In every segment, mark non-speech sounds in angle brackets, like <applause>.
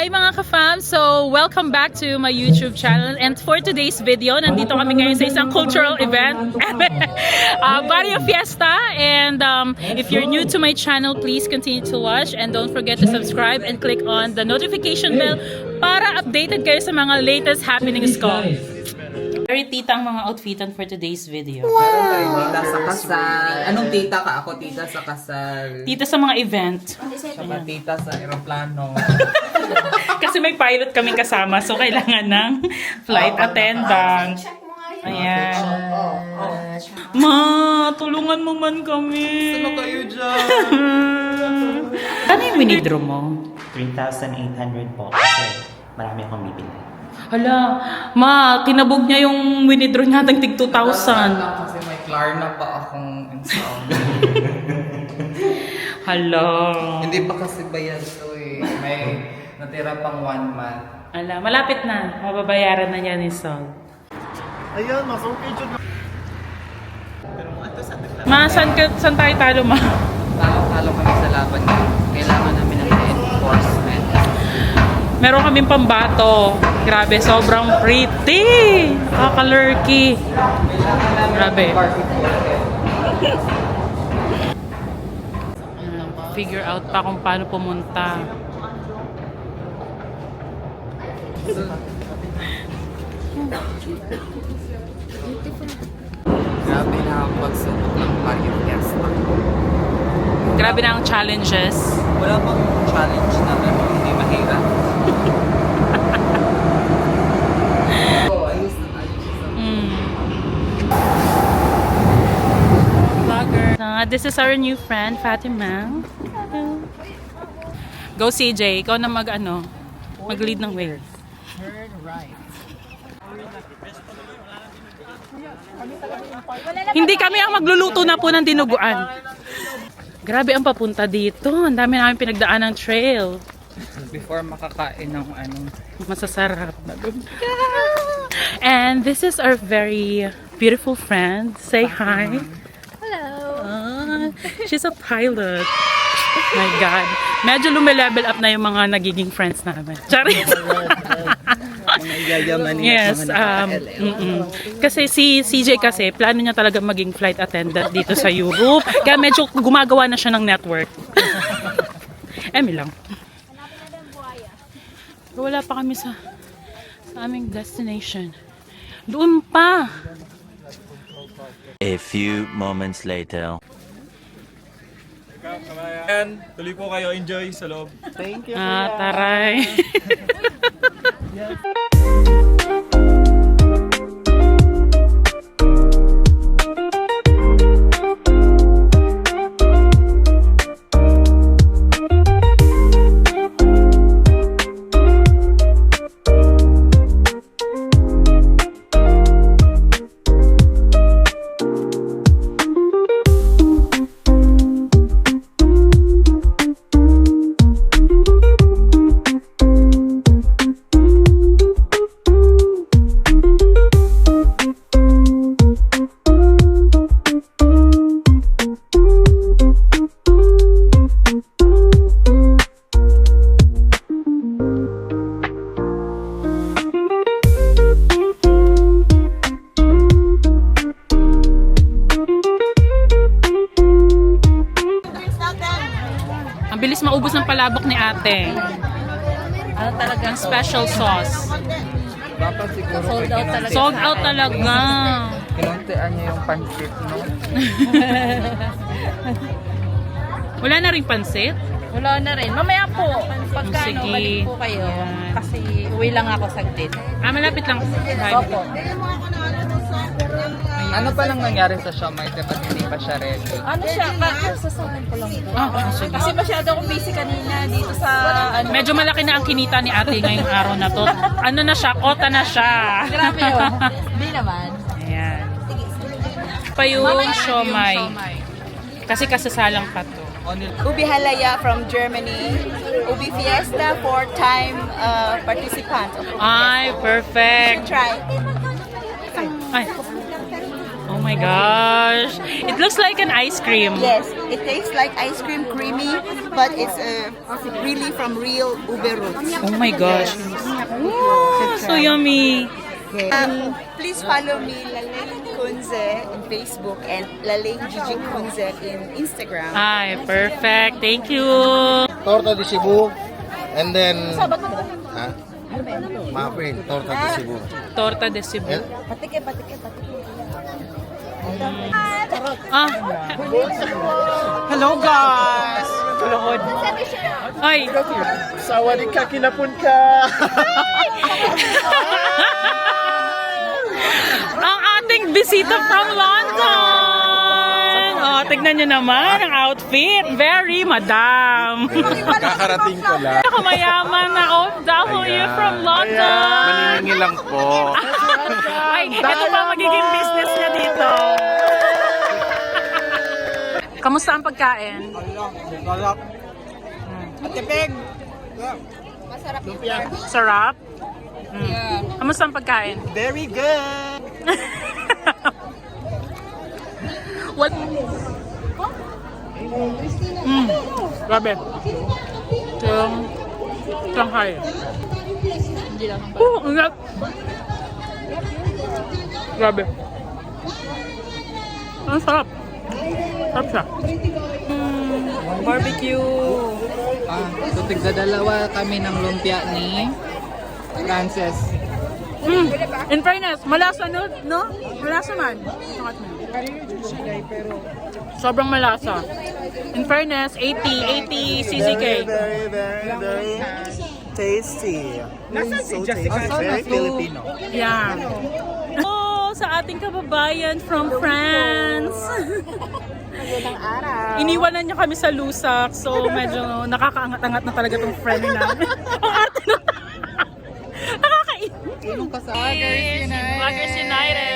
Hi mga ka-fam! So, welcome back to my YouTube channel. And for today's video, nandito kami ngayon sa isang cultural event. <laughs> uh, Barrio Fiesta. And um, if you're new to my channel, please continue to watch. And don't forget to subscribe and click on the notification bell para updated kayo sa mga latest happenings ko. Very tita ang mga outfitan for today's video. Tayong tita sa kasal. Anong tita ka? Ako tita sa kasal. Tita sa mga event. Saka tita sa aeroplano. <laughs> <laughs> Kasi may pilot kaming kasama, so kailangan ng flight attendant. Ayan. Ma, tulungan mo man kami. Ano kayo dyan? <laughs> ano yung winidro mo? 3,800 po. Kasi marami akong bibili. Hala, ma, kinabog niya yung winidro niya ng tig 2,000. Kasi may Klarna pa akong install. <laughs> Hala. Hindi pa kasi bayad to eh. May natira pang one month. Hala, malapit na. Mababayaran na niya ni Sol. Ayan, mas okay dyan. Ma, saan, ka, saan tayo talo, ma? Talo-talo kami sa laban niya. Kailangan namin ng reinforcement. Meron kaming pambato. Grabe, sobrang pretty. Nakakalurky. Grabe. Figure out pa kung paano pumunta. Grabe na ang pagsubok ng Mario Fiesta. Grabe na ang challenges. Wala bang challenge na ano, hindi mahirap? <laughs> Uh, this is our new friend, Fatima. Go CJ, ikaw na mag ano, mag-lead ng way. Hindi kami ang magluluto na po ng dinuguan. Grabe ang papunta dito. Ang dami namin pinagdaan ng trail. Before makakain ng ano, Masasarap. And this is our very beautiful friend. Say hi. Hello. she's a pilot. My God. Medyo lumilevel up na yung mga nagiging friends namin. Charit. <laughs> mga yayaman yes. Um, mm-mm. Kasi si CJ kasi, plano niya talaga maging flight attendant dito sa Europe. Kaya medyo gumagawa na siya ng network. <laughs> Emi lang. Wala pa kami sa, sa aming destination. Doon pa. A few moments later. Ayan, tuloy po kayo. Enjoy sa loob. Ah, taray. <laughs> Ang maubos ng palabok ni ate. Ano talagang special sauce. Dapat siguro sold out talaga. Sold out talaga. Kinuntian niya yung pansit, no? <laughs> Wala na rin pansit. Wala na rin. Mamaya po, pagka Sige. ano, balik po kayo. Kasi uwi lang ako saglit. Ah, malapit lang. Opo. Ano pa lang nangyari sa Siomay kapag hindi pa siya ready? Ano siya? Pa, sasabihin ko lang ito. Ah, ah, sige. Kasi masyado akong busy kanina dito sa ano. Medyo malaki na ang kinita ni ate ngayong araw na to. Ano na siya? Kota na siya. Grabe yun. <laughs> Hindi naman. Ayan. Pa yung siomay. Kasi kasasalang pa to. Ubi Halaya from Germany. Ubi Fiesta, four-time uh, participant. of Ubi Ay, Fiesta. perfect. Try. Ay. Oh my gosh. It looks like an ice cream. Yes, it tastes like ice cream, creamy, but it's uh, really from real ube roots. Oh my gosh. Ooh, so yummy. Um, please follow me, Laleng Kunze, in Facebook and Laleng Jijing Kunze in Instagram. Hi, perfect. Thank you. torta de Cebu, and then... Ha? Muffin, torta de Cebu. Torta de Cebu. And, Patike, patike, patike. Ah. Hello guys. Tulod. Ay. Sawadi ka, kinapun <laughs> ka! ang ating bisita from London. Oh, tignan nyo naman ang outfit. Very madam. Kakarating ko lang. Nakamayaman na OFW from London. Maniningil lang po. <laughs> Ay, ito pa magiging business Kamusta ang pagkain? Sarap? Mm. Kamusta ang pagkain? Very good! <laughs> What? Mm, grabe. Yung Shanghai. Oh, ang sarap. Grabe. Ang sarap. Sarap siya. Barbecue! Ah, so tigda dalawa kami ng lumpia ni Frances. Mm, in fairness, malasa no? No? Malasa man. Sobrang malasa. In fairness, 80, 80 CCK. Very, very, very tasty. Nasaan si Jessica? Very Filipino. Yeah. Oh, sa ating kababayan from France. <laughs> Iniwanan niya kami sa Lusak, so medyo nakakaangat-angat na talaga tong friend namin. <laughs> Ang arte na. Nakakainis. Tulong ka sa Vloggers United! Vloggers United.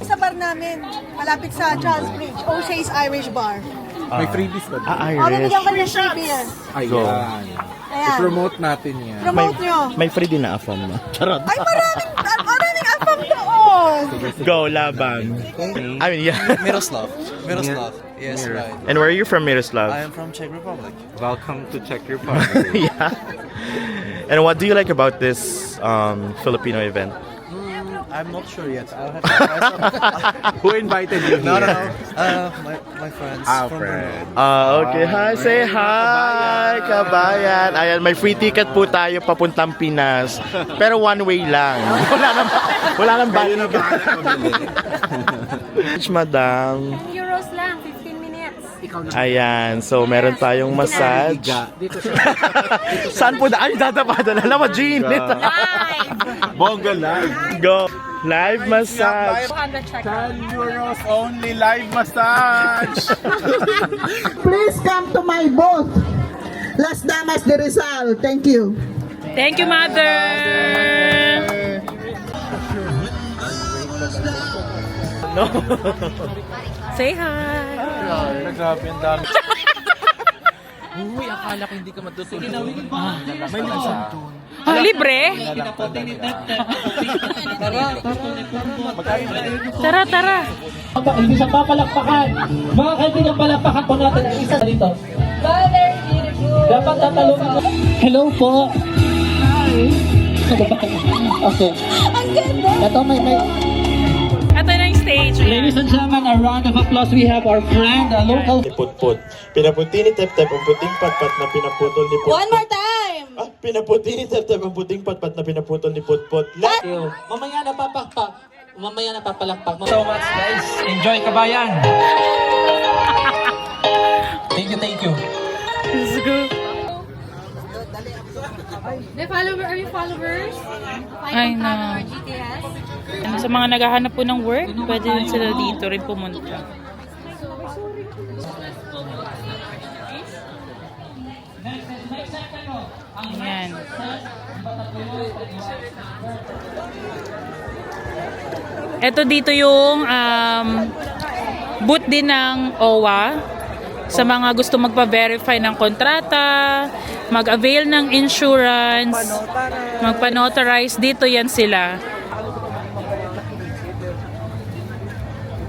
Sa bar namin, malapit sa Charles Bridge, O'Shea's Irish Bar. May freebies ba? Ah, O, bibigyan ko ng Irish. free beer. Ayan. Ayan. Promote natin yan. Promote nyo. May free din na afam mo. Charot. Ay, maraming. <laughs> Go, laban. I mean, yeah. Miroslav. Miroslav. Yes, right. And where are you from, Miroslav? I am from Czech Republic. Welcome to Czech <laughs> Republic. yeah. And what do you like about this um, Filipino event? I'm not sure yet. I'll have to. <laughs> Who invited you no, no, here? no. Uh, my, my friends. Our from friend. Ah, okay. Hi, say hi, kabayan. Ayan, may free ticket po tayo papuntang Pinas. Pero one way lang. <laughs> Wala nang wala nang balik. <laughs> Madam. Euros lang, 15 minutes. Ayan, so meron tayong massage. Saan po da? Ay, dadapada na. Alam mo, Jean. Bongga live. Go. Live massage. 10 euros only live massage. <laughs> Please come to my booth. Las Damas de Rizal. Thank you. Thank you, mother. No. <laughs> Say hi. Grabe ang dami. <laughs> Uy, akala ko hindi ka matutulog. May lisan to. Ah, libre? Tara, tara. Hindi sa papalakpakan. Mga kaibigan, palakpakan po natin ang isa dito. Dapat tatalungin mo. Hello po. okay. Ang ganda. Ito may, may, stage. Ladies and gentlemen, a round of applause. We have our friend, a local Putput. Pinaputi ni Tep Tep ang puting patpat na pinaputol ni Putput. One more time. Ah, pinaputi ni Tep Tep ang puting patpat na pinaputol ni Putput. La- you. Mamaya napapakpak. Mamaya napapalakpak. So much guys. Enjoy kabayan. <laughs> thank you, thank you. Let's go. The follower, are you followers? I know. GTS? Ano, sa mga naghahanap po ng work, pwede din sila dito rin pumunta. Ayan. Ito dito yung um, booth din ng OWA sa mga gusto magpa-verify ng kontrata, mag-avail ng insurance, magpa-notarize. Dito yan sila.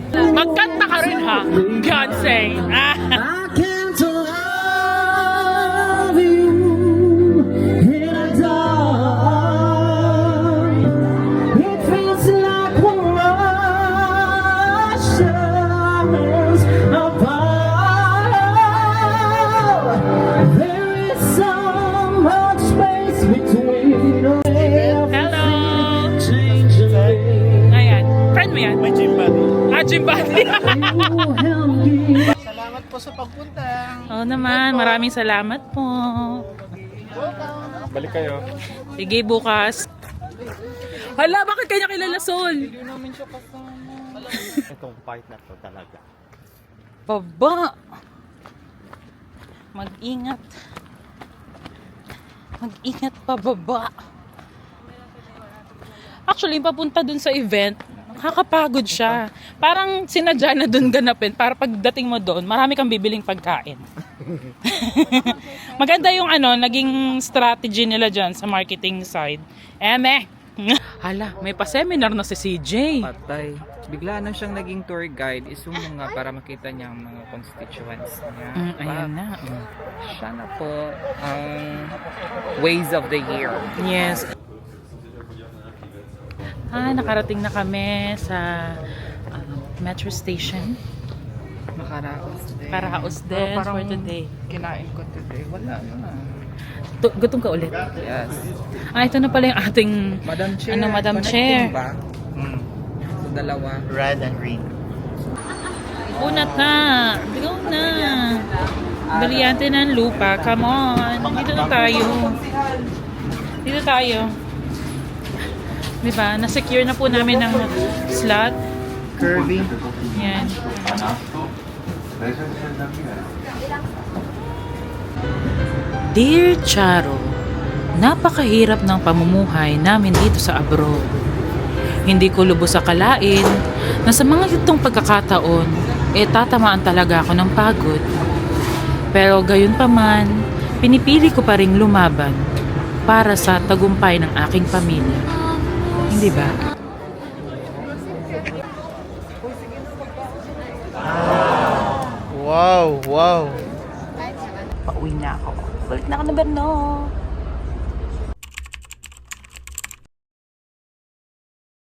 Magkanta ka rin ha, Beyonce. Maraming salamat po. Balik kayo. Sige, bukas. Hala, bakit kanya kilala Sol? Itong part na to talaga. Baba. Mag-ingat. Mag-ingat pababa. Actually, papunta dun sa event, nakakapagod siya. Parang sinadya na dun ganapin para pagdating mo doon, marami kang bibiling pagkain. <laughs> Maganda yung ano, naging strategy nila dyan sa marketing side. Eme! <laughs> Hala, may pa-seminar na si CJ. Patay. Bigla na siyang naging tour guide. Isumo nga para makita niya ang mga constituents niya. Mm, ayan na. Mm. Siya na po ang ways of the year. Yes. Ah, nakarating na kami sa ah, metro station. Makaraos din. Karaos din Pero parang for today. Kinain ko today. Wala na. Tu- gutom ka ulit. Yes. Ah, ito na pala yung ating Madam Chair. Ano, Madam connecting Chair? Ba? Hmm. So, dalawa. Red and green. unat na. Bigaw na. Brilyante ng lupa. Come on. Dito na tayo. Dito tayo. Diba? Na-secure na po namin ng slot. Curvy. Yan. Dear Charo, napakahirap ng pamumuhay namin dito sa abroad. Hindi ko lubos akalain na sa mga itong pagkakataon, eh tatamaan talaga ako ng pagod. Pero gayon pa man, pinipili ko pa ring lumaban para sa tagumpay ng aking pamilya. Hindi ba? Wow, wow. Pauwi na ako. Balik na ako na Berno.